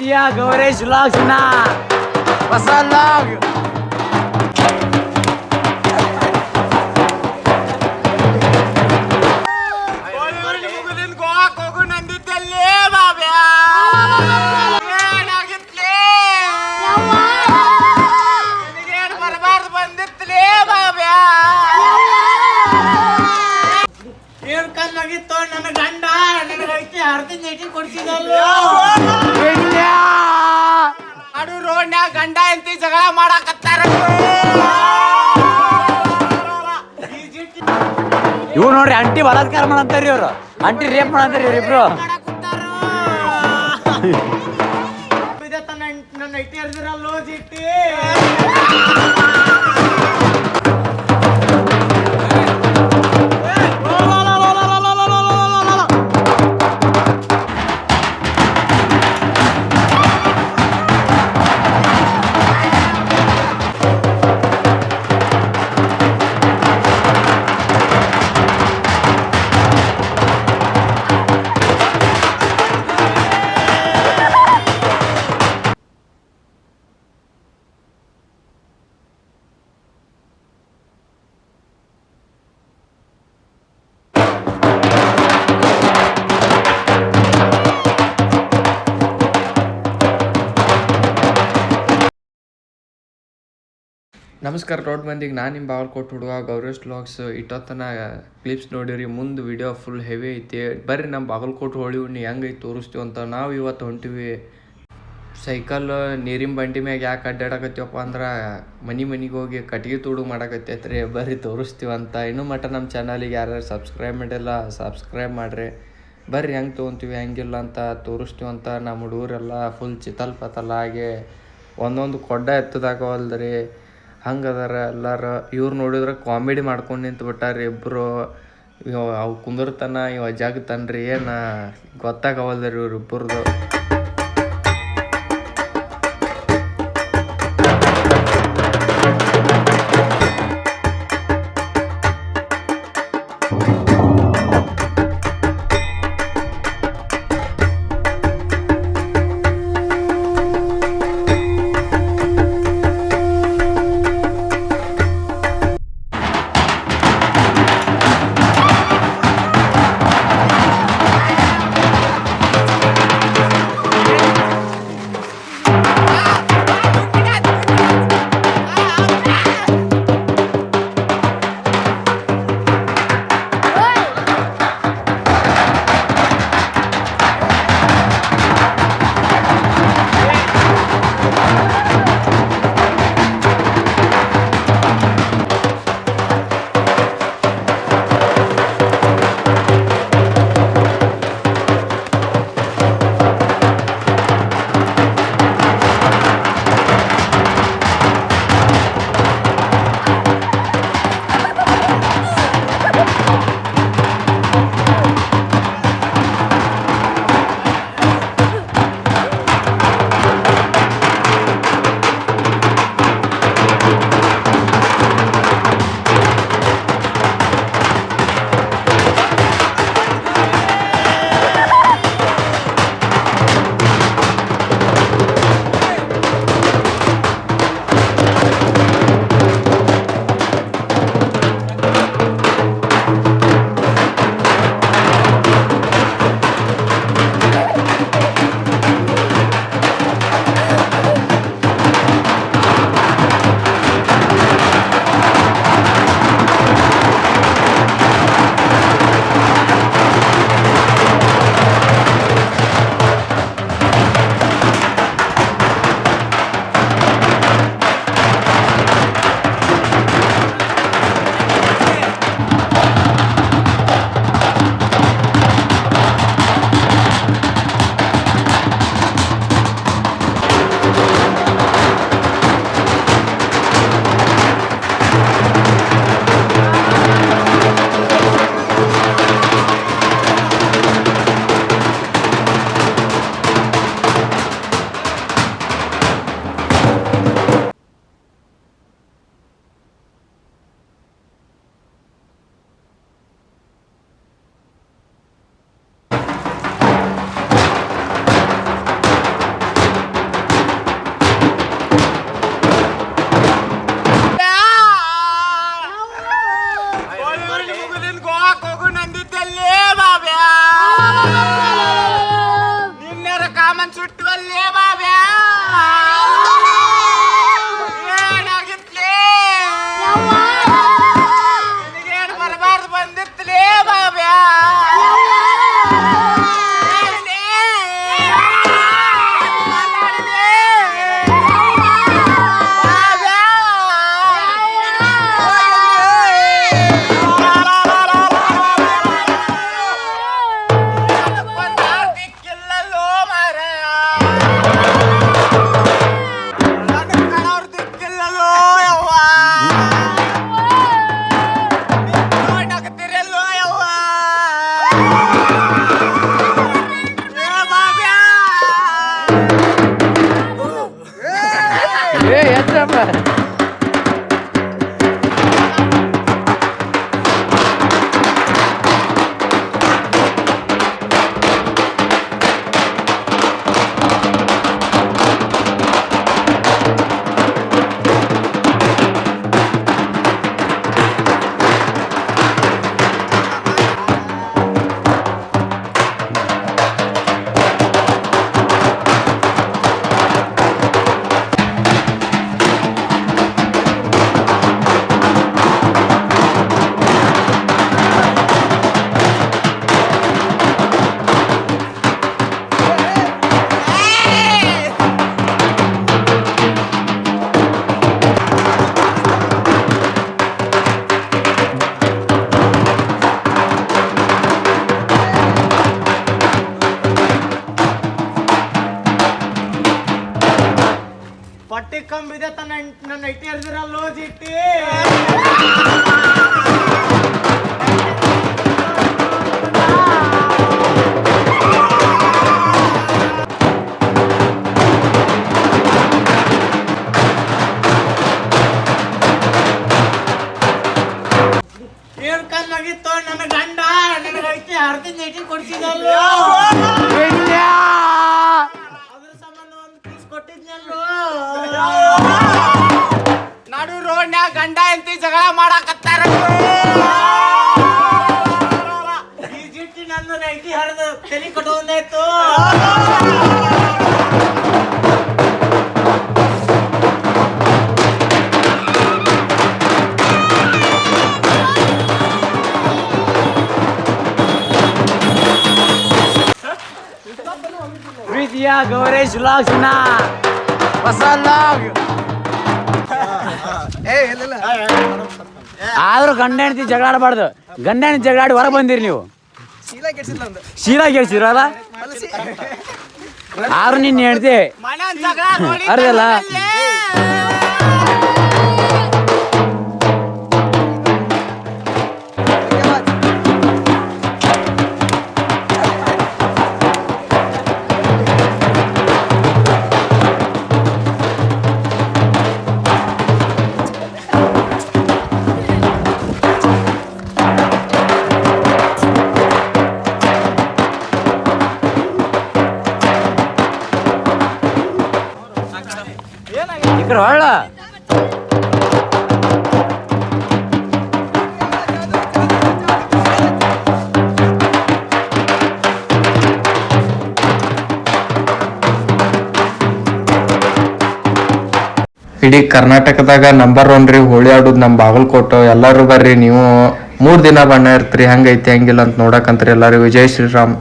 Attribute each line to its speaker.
Speaker 1: दिया गौरेश लॉग सुना कसा लॉग? गोवा कोकण नंदी ಗಂಡ ಎಂತಿ ಜಗಳ ಮಾಡಾಕತ್ತಾರ.
Speaker 2: ಇವ್ ನೋಡ್ರಿ ಅಂಟಿ ಬಲಾತ್ಕಾರ ಮಾಡಂತಾರಿ ಇವ್ರು. ಅಂಟಿ ರೇಪ್ ಮಾಡಂತಾರಿ ಇವ್ರಿಬ್ರು
Speaker 1: ನನ್ನ ಇಟ್ಟಿ ಹರಿದಿರಲ್ಲೋ ಜಿಟ್ಟಿ
Speaker 3: ನಮಸ್ಕಾರ ರೋಡ್ ಮಂದಿಗೆ, ನಾನು ನಿಮ್ಮ ಬಾಗಲಕೋಟೆ ಹುಡುಗ ಗೌರೇಶ್ ಲಾಗ್ಸ್ ಇಟ್ಟೊತ್ತನ ಕ್ಲಿಪ್ಸ್ ನೋಡಿರಿ, ಮುಂದೆ ವಿಡಿಯೋ ಫುಲ್ ಹೆವಿ ಐತಿ. ಬರ್ರಿ ನಮ್ಮ ಬಾಗಲಕೋಟೆ ಹೋಳಿ ಉಣ್ಣಿ ಹೆಂಗೆ ತೋರಿಸ್ತೀವಿ ಅಂತ ನಾವು ಇವತ್ತು ಹೊಂಟಿವಿ. ಸೈಕಲ್ ನೀರಿನ ಬಂಡಿ ಮ್ಯಾಗ ಯಾಕೆ ಅಡ್ಡಾಡಕತ್ತೀವಪ್ಪ ಅಂದ್ರೆ, ಮನೆ ಮನೆಗೆ ಹೋಗಿ ಕಟ್ಗೆ ತುಡು ಮಾಡಕತ್ತೈತ್ರಿ ಬರ್ರಿ ತೋರಿಸ್ತೀವಿ ಅಂತ. ಇನ್ನೂ ಮಟ್ಟ ನಮ್ಮ ಚಾನಲಿಗೆ ಯಾರ್ಯಾರು ಸಬ್ಸ್ಕ್ರೈಬ್ ಮಾಡಿಲ್ಲ ಸಬ್ಸ್ಕ್ರೈಬ್ ಮಾಡಿರಿ. ಬರ್ರಿ ಹೆಂಗೆ ತೊಗೊತೀವಿ, ಹೆಂಗಿಲ್ಲ ಅಂತ ತೋರಿಸ್ತೀವಿ ಅಂತ. ನಮ್ಮ ಹುಡುಗರೆಲ್ಲ ಫುಲ್ ಚಿತಲ್ ಪತಲ್ ಆಗಿ ಒಂದೊಂದು ಕೊಡ್ಡ ಎತ್ತದಾಗವಲ್ದ್ರಿ ಹಂಗದಾರ ಎಲ್ಲಾರು, ಇವ್ರು ನೋಡಿದ್ರೆ ಕಾಮಿಡಿ ಮಾಡ್ಕೊಂಡು ನಿಂತು ಬಿಟ್ಟಾರಿ ಇಬ್ಬರು ಅವು ಕುಂದಿರ್ತಾನ, ಇವ ಜಾಗತಾನ್ರಿ ಏನು ಗೊತ್ತಾಗವಲ್ದ್ರಿ ಇವ್ರಿಬ್ಬರದು
Speaker 4: ಆಡಕ್ నాకు నంది
Speaker 1: తల్లే ஏ
Speaker 4: ஏற்றாப்பா ಕಂಬಿದೆ ತನ್ನ ನನ್ನ ಇಟ್ಟಿ ಹರಿದಿರಲ್ಲೋ ಜಿಟ್ಟಿ ಮಾಡಾಕತ್ತಾರ ಈ ಜಿಟ್ಟಿ ನನ್ನ ನೈಟಿ ಹರಿದು ತಲೆ ಕಟ್ಟೊಂದಾಯ್ತು
Speaker 1: ಪ್ರೀತಿಯ ಗೌರೇಶ್ ಲಾಗ್ಸ್ ನ ಹೊಸ ಲಾಗ್ ಆದ್ರೂ ಗಂಡ ಹೆಂಡತಿ ಜಗಳ ಆಡಬಾರ್ದು. ಗಂಡ ಹೆಂಡತಿ ಜಗಳ ಆಡಿ ಹೊರಗೆ ಬಂದಿರಿ ನೀವು. ಶೀಲಾ ಕೇಳಿಸಿದ್ರಲ್ಲ ಆದ್ರೂ ನಿನ್ನ ಹೆಂಡತಿ
Speaker 4: ಮನೆ
Speaker 1: ಹೊಳ್ಳ
Speaker 3: ಇಡೀ ಕರ್ನಾಟಕದಾಗ ನಂಬರ್ ಒನ್ ರೀ, ಹೋಳಿ ಆಡೋದು ನಮ್ಮ ಬಾಗಲಕೋಟೆ. ಎಲ್ಲರೂ ಬರ್ರಿ, ನೀವು ಮೂರು ದಿನ ಬಣ್ಣ ಇರ್ತೀರಿ, ಹಂಗೈತಿ, ಹಂಗಿಲ್ಲ ಅಂತ ನೋಡಕಂತ್ರಿ ಎಲ್ಲರಿಗೂ ಜೈ ಶ್ರೀರಾಮ್.